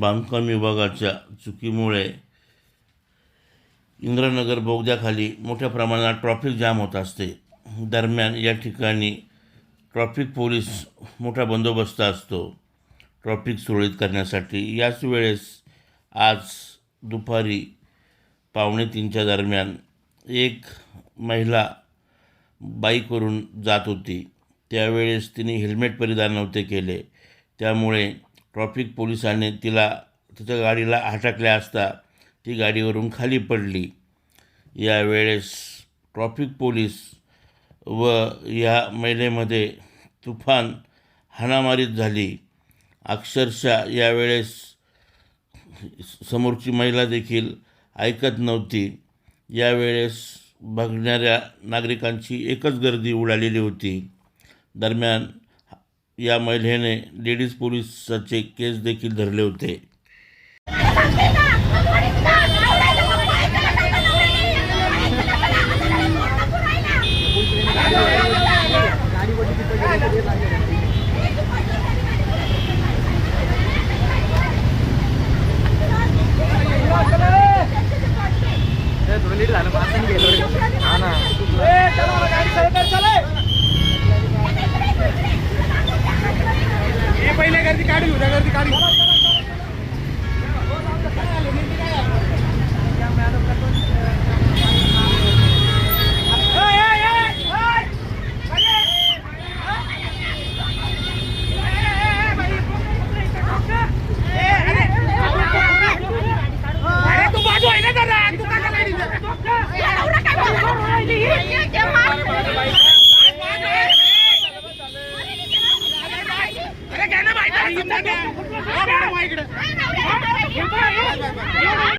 बांधकाम विभागाच्या चुकीमुळे इंद्रनगर बोगद्याखाली मोठ्या प्रमाणात ट्रॉफिक जाम होत असते. दरम्यान या ठिकाणी ट्रॉफिक पोलीस मोठा बंदोबस्त असतो. ट्रॉफिक सुरळीत करण्यासाठी. याच वेळेस आज दुपारी पावणे तीनच्या दरम्यान एक महिला बाईकवरून जात होती. त्यावेळेस तिने हेल्मेट परिधान नव्हते केले. त्यामुळे ट्रॉफिक पोलिसांनी तिला तिच्या गाडीला हटकल्या असता ती गाडीवरून खाली पडली. यावेळेस ट्रॉफिक पोलीस व या महिलेमध्ये तुफान हाणामारीत झाली. अक्षरशः यावेळेस समोरची महिला देखील ऐकत नव्हती. यावेळेस बघणाऱ्या नागरिकांची एकच गर्दी उडालेली होती. दरम्यान या महिलेने लेडीज पोलिसाचे केस देखील धरले होते. पहिले गर्दी வாங்கிக்கிட்டு?